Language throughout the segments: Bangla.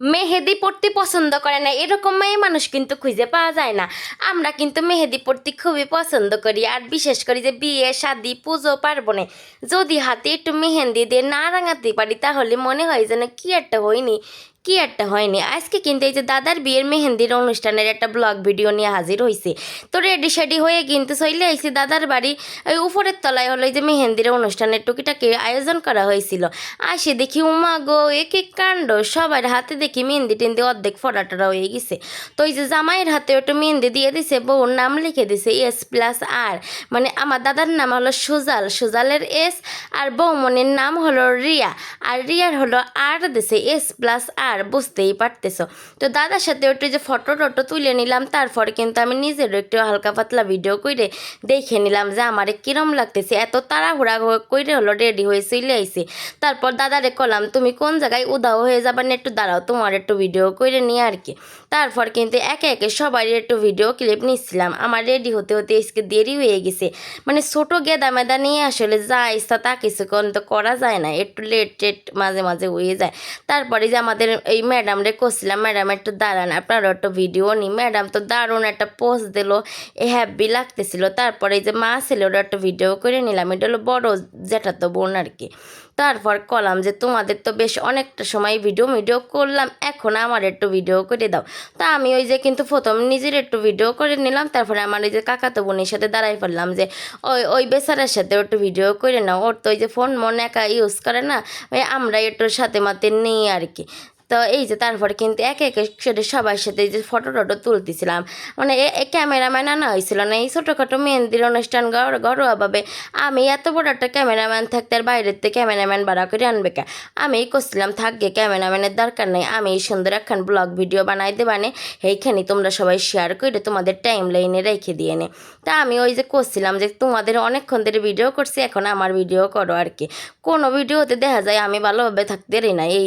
মেহেদি পড়তে পছন্দ করে না, এরকম মেয়ে মানুষ কিন্তু খুঁজে পাওয়া যায় না। আমরা কিন্তু মেহেদি পড়তে খুবই পছন্দ করি, আর বিশেষ করে যে বিয়ে, শাদি, পুজো, পার্বণে। যদি হাতে একটু মেহেন্দি দিয়ে না রাঙাতে পারি, তাহলে মনে হয় যেন কি একটা হয়নি। কি একটা হয়নি? আজকে কিন্তু এই যে দাদার বিয়ের মেহেন্দির অনুষ্ঠানের একটা ব্লগ ভিডিও নিয়ে হাজির হয়েছে তো রেডি শেডি হয়ে কিন্তু চলে আইসি দাদার বাড়ি। ওই উপরের তলায় হলো এই যে মেহেন্দির অনুষ্ঠানের টুকিটাকে আয়োজন করা হয়েছিল। আসে দেখি, উমা গো এক এক কাণ্ড? সবার হাতে দেখি মেহেন্দি টেন্দি অর্ধেক ফটাটরা হয়ে গেছে। তো এই যে জামাইয়ের হাতে একটু মেহেন্দি দিয়ে দিছে, বউর নাম লিখে দিছে এস প্লাস আর মানে আমার দাদার নাম হলো সুজাল, সুজালের এস আর বৌমনির নাম হলো রিয়া। আর রিয়ার হলো আর দিছে এস প্লাস আর বুঝতেই পারতেছো। তো দাদার সাথে একটু যে ফটো টটো তুলে নিলাম, তারপরে কিন্তু আমি নিজেরও একটু হালকা পাতলা ভিডিও করে দেখে নিলাম যে আমারে কিরম লাগতেছে। এত তাড়াহুড়া কইরে হলো রেডি হয়ে চলে আইছি। তারপর দাদারে কলাম, তুমি কোন জায়গায় উদাও হয়ে যাবার না একটু দাঁড়াও, তোমার একটু ভিডিও করে নিয়ে আর কি। তারপর কিন্তু একে একে সবারই একটু ভিডিও ক্লিপ নিচ্ছিলাম। আমার রেডি হতে হতে আজকে দেরি হয়ে গেছে। মানে ছোটো গেদা মেদা নিয়ে আসলে যা ইচ্ছা তা কিছুক্ষণ তো করা যায় না। একটু লেট টেট মাঝে মাঝে হয়ে যায়। তারপরে যে আমাদের এই ম্যাডামরে করছিলাম ম্যাডাম, একটু দাঁড়ান আপনারা একটু ভিডিও নি। ম্যাডাম তো দারুণ একটা পোস্ট দিল, এ হ্যাপি লাগতেছিল। তারপরে এই যে মা ছিল ওটা একটা ভিডিও করে নিলাম, এটা হলো বড় যেটা তো বোন আর কি। তারপর কলাম যে, তোমাদের তো বেশ অনেকটা সময় ভিডিও ভিডিও করলাম, এখন আমার একটু ভিডিও করে দাও। তা আমি ওই যে কিন্তু প্রথম নিজের একটু ভিডিও করে নিলাম, তারপরে আমার ওই যে কাকাতো বোনের সাথে দাঁড়াই পড়লাম যে, ওই ওই বেচারার সাথে একটু ভিডিও করে নাও। ওর তো ওই যে ফোন মন একা ইউজ করে না, ওই আমরা একটু সাথে মাতে নিই আর কি। তো এই যে তারপরে কিন্তু একে একে সেটা সবার সাথে এই যে ফটো টটো তুলতেছিলাম। মানে ক্যামেরাম্যান আনা হয়েছিল না, এই ছোটোখাটো মেহেন্দির অনুষ্ঠান ঘর, ঘরোয়াভাবে আমি এত বড় একটা ক্যামেরাম্যান থাকতে আর বাইরের থেকে ক্যামেরাম্যান ভাড়া করে আনবে কে? আমি করছিলাম থাকবে ক্যামেরাম্যানের দরকার নেই। আমি এই সুন্দর একখান ব্লগ ভিডিও বানাই দেবানে এইখানে তোমরা সবাই শেয়ার করে তোমাদের টাইম লাইনে রেখে দিয়ে নে। তা আমি ওই যে করছিলাম যে তোমাদের অনেকক্ষণ ধরে ভিডিও করছি, এখন আমার ভিডিও করো আর কি। কোনো ভিডিওতে দেখা যায় আমি ভালোভাবে থাকতে রি না, এই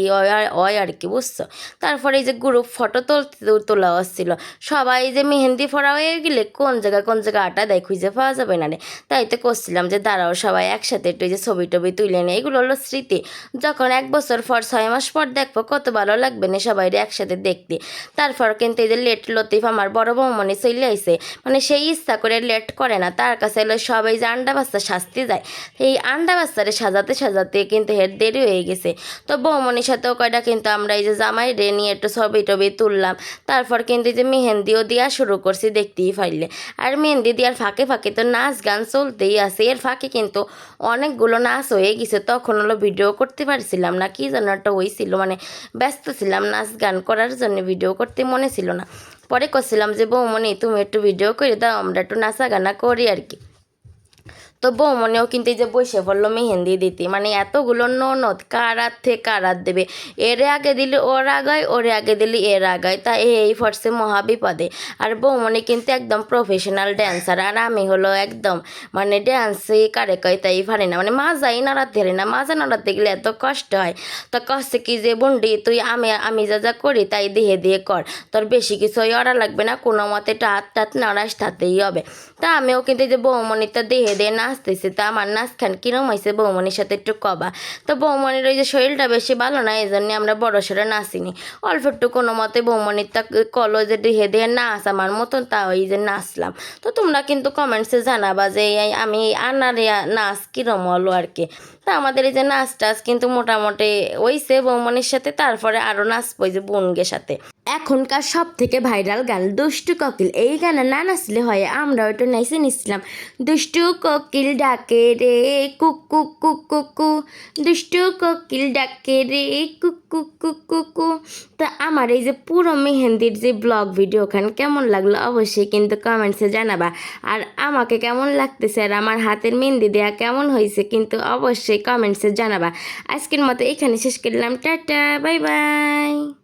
অয় আর কি। বুঝছ তারপরে এই যে গ্রুপ ফটো তুলতে, তোলা হচ্ছিল। সবাই যে মেহেন্দি ফোড়া হয়ে গেলে কোন জায়গায় কোন জায়গায় আটা দেয় খুঁজে পাওয়া যাবে না রে। তাই তো করছিলাম যে দাঁড়াও সবাই একসাথে একটু যে ছবি টবি তুলে নেই। এগুলো হলো স্মৃতি। যখন এক বছর পর, ছয় মাস পর দেখব কত ভালো লাগবে না সবাই একসাথে দেখতে। তারপর কিন্তু এই যে লেট লতিফ আমার বড় বৌমনি চলে আইসে মানে সেই ইচ্ছা করে লেট করে না, তার কাছে এলো সবাই যে আন্ডা বাচ্চা শাস্তি যায়। এই আন্ডা বাচ্চারে সাজাতে সাজাতে কিন্তু হের দেরি হয়ে গেছে। তো বৌমনির সাথেও কয়টা কিন্তু আমরা এই যে জামাই রে, নিয়ে একটু ছবি টবি তুললাম। তারপর কিন্তু যে মেহেন্দিও দেওয়া শুরু করছি, দেখতেই পাইলে। আর মেহেন্দি দেওয়ার ফাঁকে ফাঁকে তো নাচ গান চলতেই আছে। এর ফাঁকে কিন্তু অনেকগুলো নাচ হয়ে গেছে। তখন হলো ভিডিও করতে পারছিলাম না, কি যেন একটা হয়েছিল মানে ব্যস্ত ছিলাম নাচ গান করার জন্য, ভিডিও করতে মনে ছিল না। পরে করছিলাম যে বৌমনি তুমি একটু ভিডিও করে দাও, আমরা একটু নাচা গানা করি আর কি। তো বৌমনেও কিন্তু এই যে বসে পড়ল মেহেন্দি দিতে। মানে এতগুলো ননদ কারাত থেকে কারাত দেবে? এর আগে দিলে ওর আগায়, ওর আগে দিলে এর আগায়। তা এই ফর্সে মহা বিপদে আর বৌমনি কিন্তু একদম প্রফেশনাল ড্যান্সার আর আমি হলো একদম মানে ড্যান্সে কারে কয় তাই পারি না। মানে মাজাই নাড়াতে পারি না। মাজা নাড়াতে গেলে এত কষ্ট হয়। তো কষ্ট কি যে বন্ডি? তুই আমি আমি যা যা করি তাই দেহে দিয়ে কর। তোর বেশি কিছু অরা লাগবে না। কোনো মতে হাত টাত নাড়াস তাতেই হবে। তা আমিও কিন্তু যে বৌমণি তো দেহে দিয়ে নাচতেছি তা আমার নাচ খান, কিরম হয়েছে বৌমনির সাথে একটু কবা। তো বৌমনির ওই যে শরীরটা বেশি ভালো না এই জন্য আমরা বড় সড়ো নাচিনি। অল্প একটু কোনো মতে বৌমনির তা কলো যে দেহে দিয়ে নাচ আমার মতন, তা ওই যে নাচলাম। তো তোমরা কিন্তু কমেন্টসে জানাবা যে আমি আনার নাচ কিরম হলো আর কি। তা আমাদের এই যে নাচ টাচ কিন্তু মোটামুটি ওইছে বৌমনির সাথে, তারপরে আরও নাচ ওই যে বোনগের সাথে। এখনকার সব থেকে ভাইরাল গান দুষ্টু কোকিল। এই গানে না নাচলে হয় আমরা ওইটা নাইসে নিচ্ছিলাম দুষ্টু কোকিল ডাকে রে কুক কুক কুক কুকু দুষ্টু কোকিল ডাকে রে কুক কুক কুক কুকু তা আমার এই যে পুরো মেহেন্দির যে ব্লগ ভিডিও ভিডিওখান কেমন লাগল অবশ্যই কিন্তু কমেন্টসে জানাবা। আর আমাকে কেমন লাগতেছে আর আমার হাতের মেহেন্দি দেওয়া কেমন হয়েছে কিন্তু অবশ্যই কমেন্টসে জানাবা। আজকের মতো এখানে শেষ করলাম। Tata, bye bye.